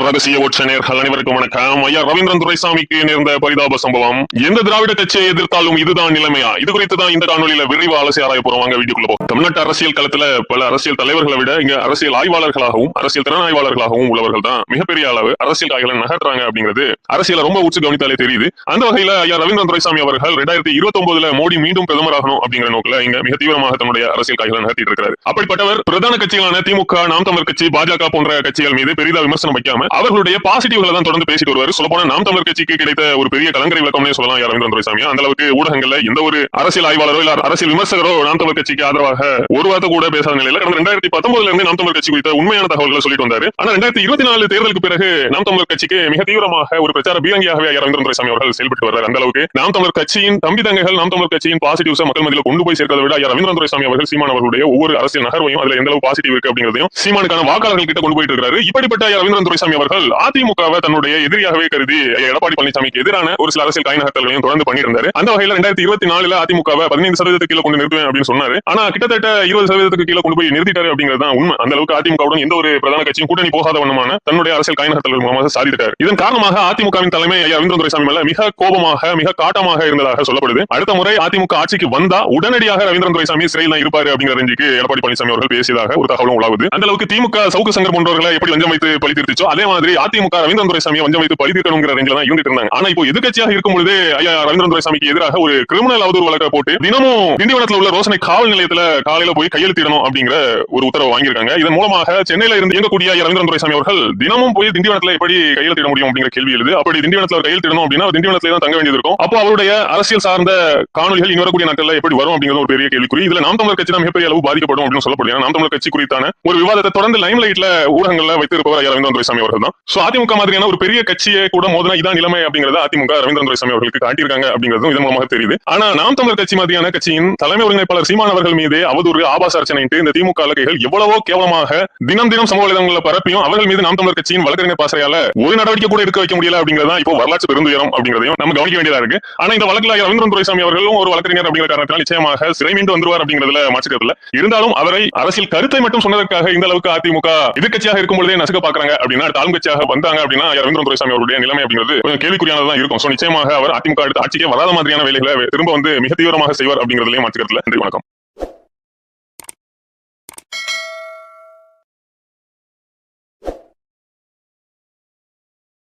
ரகசிய ஒற்றநேர்கள் அனைவருக்கும் வணக்கம். ஐயா ரவீந்திரன் துரைசாமிக்கு நேர்ந்த பரிதாப சம்பவம். எந்த திராவிட கட்சியை எதிர்த்தாலும் இதுதான் நிலைமையா? இது குறித்து தான் இந்த காணொலியில விரிவா அலசி ஆராய போறோம். வாங்க வீடியோக்குள்ள போகும் தமிழ்நாட்டு அரசியல் களத்துல பல அரசியல் தலைவர்களை விட இங்க அரசியல் ஆய்வாளர்களாகவும் அரசியல் திறனாய்வாளர்களாகவும் உள்ளவர்கள் தான் மிகப்பெரிய அளவு அரசியல் காய்களை நகர்றாங்க அப்படிங்கிறது அரசியல ரொம்ப உச்சு கவனித்தாலே தெரியுது. அந்த வகையில ஐயா ரவீந்திரன் துரைசாமி அவர்கள் ரெண்டாயிரத்தி இருபத்தி ஒன்பதுல மோடி மீண்டும் பிரதமராகணும் அப்படிங்கிற நோக்கில இங்க மிக தீவிரமாக தன்னுடைய அரசியல் காய்களை நகர்த்திட்டு இருக்கிறார். அப்படிப்பட்டவர் பிரதான கட்சிகளான திமுக நாம் தமிழர் கட்சி பாஜக போன்ற கட்சிகள் மீது பெரிதா விமர்சனம் வைக்காம அவர்களுடைய பாசிட்டிவ்களை தான் தொடர்ந்து பேசிட்டு வருவார். சொல்ல போனா நாம் தமிழர் கட்சிக்கு கிடைத்த ஒரு பெரிய கலங்கரை விளக்கம்னே சொல்லலாம் யார் துரைசாமி. அந்த அளவுக்கு ஊடகங்கள்ல எந்த ஒரு அரசியல் ஆய்வாளரோ இல்ல அரசியல் விமர்சகரோ நாம் தமிழர் கட்சிக்கு ஆதரவாக ஒரு வார்த்தை கூட பேசாத நிலையில கடந்த ரெண்டாயிரத்தி பத்தொன்பதுல இருந்து நாம் தமிழர் கட்சி குறித்த உண்மையான தகவல்களை சொல்லிட்டு வந்தாரு. ஆனா ரெண்டாயிரத்தி இருபத்தி நாலு தேர்தலுக்கு பிறகு நாம் தமிழர் கட்சிக்கு மிக தீவிரமாக ஒரு பிரச்சார பீரங்கியாகவே ஐயா துரைசாமி அவர்கள் செயல்பட்டு வர்றாரு. அந்த அளவுக்கு நாம் தமிழர் கட்சியின் தம்பி தங்கைகள் நாம் தமிழர் கட்சியின் பாசிட்டிவ்ஸ் மக்கள் மத்தியில் கொண்டு போய் சேர்க்கிறத விட யார் ரவீந்திரன் துரைசாமி அவர்கள் சீமான் அவர்களுடைய ஒவ்வொரு அரசியல் நகர்வையும் அதுல எந்த அளவு பாசிட்டிவ் இருக்கு அப்படிங்கிறதையும் சீமானுக்கான வாக்காளர்கள் கிட்ட கொண்டு போயிட்டு இருக்காரு இப்படிப்பட்ட ஐயா ரவீந்திரன் துரைசாமி பழனிசாமி அவர்கள் அதிமுகவை தன்னுடைய எதிரியாகவே கருதி எடப்பாடி பழனிசாமிக்கு எதிரான ஒரு சில அரசியல் காய் தொடர்ந்து பண்ணியிருந்தாரு. அந்த வகையில் ரெண்டாயிரத்தி இருபத்தி நாலுல அதிமுகவை பதினைந்து சதவீதத்துக்கு கீழே கொண்டு நிறுத்துவேன் அப்படின்னு சொன்னாரு. ஆனா கிட்டத்தட்ட இருபது சதவீதத்துக்கு கீழே கொண்டு போய் நிறுத்திட்டாரு அப்படிங்கிறது தான் உண்மை. அந்த அளவுக்கு அதிமுகவுடன் எந்த ஒரு பிரதான கட்சியும் கூட்டணி போகாத வண்ணமான தன்னுடைய அரசியல் காய் மூலமாக சாதித்தார் இதன் காரணமாக அதிமுகவின் தலைமை ஐயா ரவீந்திரன் துரைசாமி மேல மிக கோபமாக மிக காட்டமாக இருந்ததாக சொல்லப்படுது. அடுத்த முறை அதிமுக ஆட்சிக்கு வந்தா உடனடியாக ரவீந்திரன் துரைசாமி சிறையில் தான் இருப்பாரு அப்படிங்கிற ரஞ்சிக்கு எடப்பாடி பழனிசாமி அவர்கள் பேசியதாக ஒரு தகவலும் உலாவுது. அந்த அளவுக்கு திமுக சவுக்கு சங்கர் போன்றவர்களை எப்படி லஞ்சம் வைத்து பழி தீர்த்துச்சோ அதே மாதிரி அதிமுக ரவீந்திரன் துரைசாமியை வஞ்சம் வைத்து பழி தீர்க்கணுங்கிற ரேஞ்சில தான் இருந்துட்டு இருந்தாங்க. ஆனா இப்போ எதிர்கட்சியாக இருக்கும் பொழுது ஐயா ரவீந்திரன் துரைசாமிக்கு எதிராக ஒரு கிரிமினல் அவதூறு வழக்க போட்டு தினமும் திண்டிவனத்தில் உள்ள ரோசனை காவல் நிலையத்துல காலையில போய் கையெழுத்திடணும் அப்படிங்கிற ஒரு உத்தரவு வாங்கியிருக்காங்க. இதன் மூலமாக சென்னையில இருந்து இயங்கக்கூடிய ஐயா ரவீந்திரன் துரைசாமி அவர்கள் தினமும் போய் திண்டிவனத்தில் எப்படி கையெழுத்திட முடியும் அப்படிங்கிற கேள்வி எழுது. அப்படி திண்டிவனத்தில் அவர் கையெழுத்திடணும் அப்படின்னா திண்டிவனத்தில் தான் தங்க வேண்டியது இருக்கும். அப்போ அவருடைய அரசியல் சார்ந்த காணொலிகள் இனி வரக்கூடிய நாட்கள்ல எப்படி வரும் அப்படிங்கிறது ஒரு பெரிய கேள்விக்குறி. இதுல நாம் தமிழர் கட்சி தான் மிகப்பெரிய அளவு பாதிக்கப்படும் அப்படின்னு சொல்லப்படுது. நாம் தமிழர் கட்சி குறித்தான ஒரு விவாதத்தை தொடர்ந்து லைம் லைட்ல ஊடகங்கள்ல வைத்திருப்பவர் ஐயா ரவீந்திரன் துரைசாமி அவர்கள். தான். சோ அதிமுக மாதிரியான ஒரு பெரிய கட்சியை கூட மோதனா இதான் நிலைமை அப்படிங்கறத அதிமுக ரவீந்திரன் துரைசாமி அவர்களுக்கு காட்டியிருக்காங்க அப்படிங்கிறதும் இதன் மூலமாக தெரியுது. ஆனா நாம் தமிழர் கட்சி மாதிரியான கட்சியின் தலைமை ஒருங்கிணைப்பாளர் சீமான் அவர்கள் மீது அவதூறு ஆபாச அர்ச்சனைட்டு இந்த திமுக அலகைகள் எவ்வளவோ கேவலமாக தினம் தினம் சமூக வலைதளங்களில் பரப்பியும் அவர்கள் மீது நாம் தமிழர் கட்சியின் வழக்கறிஞர் பாசறையால ஒரு நடவடிக்கை கூட எடுக்க வைக்க முடியல அப்படிங்கறதா இப்போ வரலாற்று பெருந்துயரம் அப்படிங்கறதையும் நம்ம கவனிக்க வேண்டியதா இருக்கு. ஆனா இந்த வழக்கில் ஐயா ரவீந்திரன் துரைசாமி அவர்களும் ஒரு வழக்கறிஞர் அப்படிங்கிற காரணத்தால் நிச்சயமாக சிறை மீண்டு வந்துருவார் அப்படிங்கிறதுல மாற்றுக்கிறதுல இருந்தாலும் அவரை அரசியல் கருத்தை மட்டும் சொன்னதற்காக இந்த அளவுக்கு அதிமுக எதிர்கட்சியாக இருக்கும் பொழுதே நசுக்க பாக்குறாங்க அப்படின்னா அடுத்த ஆளுங்கட்சியாக வந்தாங்க அப்படின்னா ஐயா ரவீந்திரன் துரைசாமி அவருடைய நிலைமை அப்படிங்கிறது கொஞ்சம் கேள்விக்குறியானதான் இருக்கும். சோ நிச்சயமாக அவர் அதிமுக அடுத்த ஆட்சிக்கே வராத மாதிரியான வேலைகளை திரும்ப வந்து மிக தீவிரமாக செய்வார் அப்படிங்கிறதுலயும் மாற்றுக்கிறதுல நன்றி வணக்கம்.